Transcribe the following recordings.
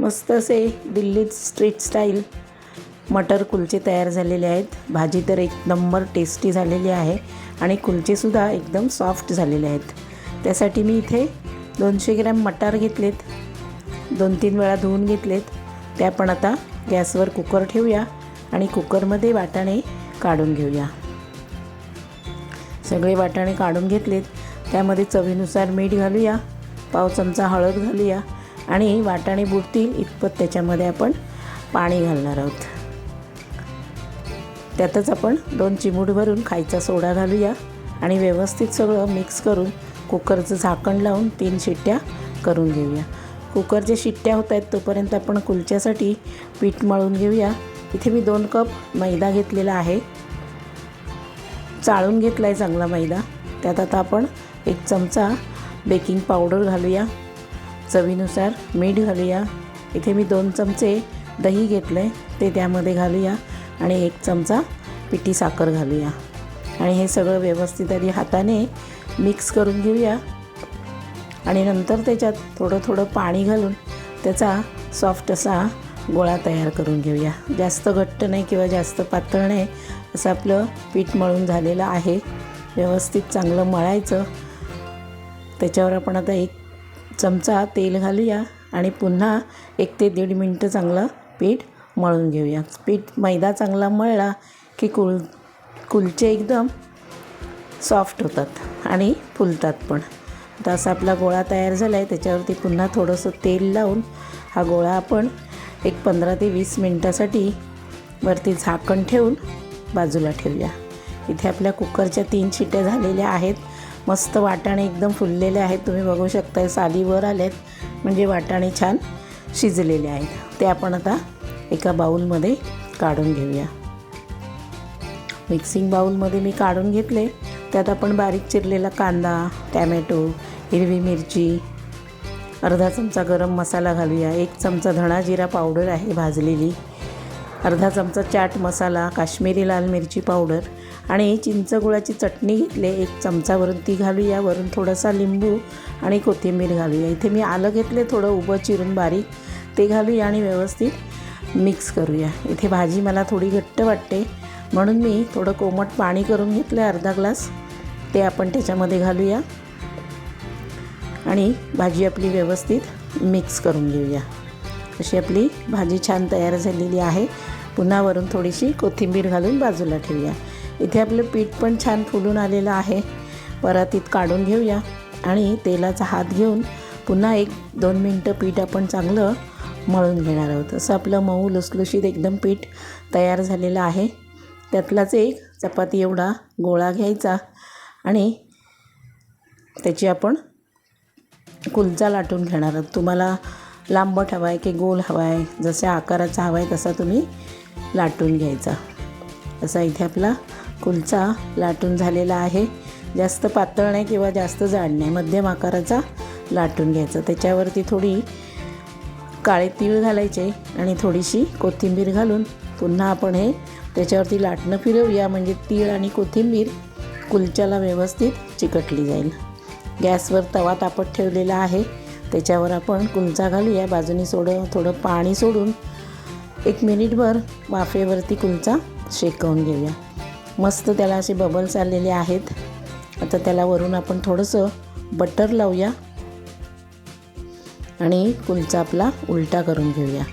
मस्त असे दिल्लीत स्ट्रीट स्टाईल मटर कुलचे तयार झालेले आहेत. भाजी तर एक नंबर टेस्टी झालेली आहे आणि कुलचेसुद्धा एकदम सॉफ्ट झालेले आहेत. त्यासाठी मी इथे दोनशे ग्रॅम मटार घेतलेत. दोन तीन वेळा धुवून घेतलेत. त्या पण आता गॅसवर कुकर ठेवूया आणि कुकरमध्ये वाटाणे काढून घेऊया. सगळे वाटाणे काढून घेतलेत. त्यामध्ये चवीनुसार मीठ घालूया. पाव चमचा हळद घालूया. आणि वाटाणे बुडतील इतपत त्याच्यामध्ये आपण पाणी घालणार आहोत. त्यातच आपण दोन चिमूट भरून खायचा सोडा घालूया आणि व्यवस्थित सगळं मिक्स करून कुकरचं झाकण लावून तीन शिट्ट्या करून घेऊया. कुकरच्या शिट्ट्या होत आहेत तोपर्यंत आपण कुलच्यासाठी पीठ मळून घेऊया. इथे मी दोन कप मैदा घेतलेला आहे. चाळून घेतला आहे चांगला मैदा. त्यात आता आपण एक चमचा बेकिंग पावडर घालूया. चवीनुसार मीठ घालूया. इथे मी दोन चमचे दही घेतलं आहे ते त्यामध्ये घालूया आणि एक चमचा पिठी साखर घालूया. आणि हे सगळं व्यवस्थित आधी हाताने मिक्स करून घेऊया. आणि नंतर त्याच्यात थोडं थोडं पाणी घालून त्याचा सॉफ्ट असा गोळा तयार करून घेऊया. जास्त घट्ट नाही किंवा जास्त पातळ नाही असं आपलं पीठ मळून झालेलं आहे. व्यवस्थित चांगलं मळायचं. त्याच्यावर आपण आता एक चमचा तेल घालूया आणि पुन्हा एक ते दीड मिनटं चांगलं पीठ मळून घेऊया. पीठ मैदा चांगला मळला की कुल कुलचे एकदम सॉफ्ट होतात आणि फुलतात पण. तर असा आपला गोळा तयार झाला आहे त्याच्यावरती पुन्हा थोडंसं तेल लावून हा गोळा आपण एक पंधरा ते वीस मिनटासाठी वरती झाकण ठेवून बाजूला ठेवूया. इथे आपल्या कुकरच्या तीन शिट्या झालेल्या आहेत. मस्त वाटाणे एकदम फुललेले आहेत. तुम्ही बघू शकताय साली वर आलेत. म्हणजे वाटाणे छान शिजलेले आहेत. ते आपण आता एका बाऊलमध्ये काढून घेऊया. मिक्सिंग बाऊलमध्ये मी काढून घेतले. त्यात आपण बारीक चिरलेला कांदा टॅमॅटो हिरवी मिरची अर्धा चमचा गरम मसाला घालूया. एक चमचा धणा जिरा पावडर आहे भाजलेली. अर्धा चमचा चाट मसाला काश्मीरी लाल मिरची पावडर आणि चिंचगुळाची चटणी घेतली. एक चमचावरून ती घालूया. वरून थोडासा लिंबू आणि कोथिंबीर घालूया. इथे मी आलं घेतले थोडं उभं चिरून बारीक ते घालूया आणि व्यवस्थित मिक्स करूया. इथे भाजी मला थोडी घट्ट वाटते. म्हणून मी थोडं कोमट पाणी करून घेतलं आहे अर्धा ग्लास. ते आपण त्याच्यामध्ये घालूया आणि भाजी आपली व्यवस्थित मिक्स करून घेऊया. अशी आपली भाजी छान तयार झालेली आहे. पुन्हा वरून थोडीशी कोथिंबीर घालून बाजूला ठेवूया. इथे आपलं पीठ पण छान फुलून आलेलं आहे. परातीत काढून घेऊया आणि तेलाचा हात घेऊन पुन्हा एक दोन मिनटं पीठ आपण चांगलं मळून घेणार आहोत. असं आपलं मऊ लुसलुशीत एकदम पीठ तयार झालेलं आहे. त्यातलाच एक चपाती एवढा गोळा घ्यायचा आणि त्याची आपण कुलचा लाटून घेणार आहोत. तुम्हाला लांबट हवा आहे की गोल हवा आहे जशा आकाराचा हवा आहे तसा तुम्ही लाटून घ्यायचा. असा इथे आपला कुलचा लाटून झालेला आहे. जास्त पातळ नाही किंवा जास्त जाड नाही मध्यम आकाराचा लाटून घ्यायचा. त्याच्यावरती थोडी काळे तीळ घालायचे आणि थोडीशी कोथिंबीर घालून पुन्हा आपण हे त्याच्यावरती लाटणं फिरवूया. म्हणजे तीळ आणि कोथिंबीर कुलच्याला व्यवस्थित चिकटली जाईल. गॅसवर तवा तापत ठेवलेला आहे. त्याच्यावर आपण कुंचा घालूया बाजूनी सोडं थोडं पाणी सोडून एक मिनिटभर वाफेवरती कुंचा शेकवून घेऊया. मस्त त्याला असे बबल्स आलेले आहेत. आता त्याला वरून आपण थोडंसं बटर लावूया आणि कुलचा आपला उलटा करून घेऊया.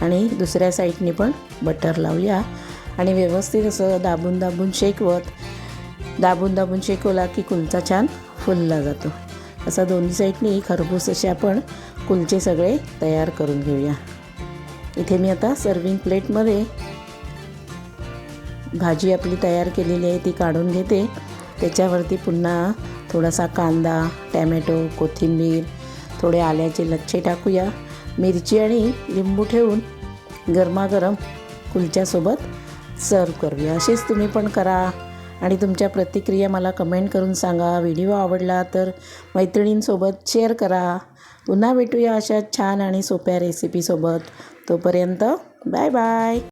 आणि दुसऱ्या साईडने पण बटर लावूया. आणि व्यवस्थित असं दाबून दाबून शेकवत दाबून दाबून शेकवला की कुलचा छान फुलला जातो. असा दोन्ही साईडनी खरबूस असे आपण कुलचे सगळे तयार करून घेऊया. इथे मी आता सर्विंग प्लेटमध्ये भाजी आपली तयार केलेली आहे ती काढून घेते. त्याच्यावरती पुन्हा थोडासा कांदा टॅमॅटो कोथिंबीर थोडे आल्याचे लच्छे टाकूया. मिरची आणि लिंबू ठेवून गरमागरम कुलच्यासोबत सर्व करूया. असेच तुम्ही पण करा. आणि तुमच्या प्रतिक्रिया मला कमेंट करून सांगा. व्हिडिओ आवडला तर मैत्रिणींसोबत शेअर करा. पुन्हा भेटूया अशा छान आणि सोप्या रेसिपीसोबत तोपर्यंत बाय बाय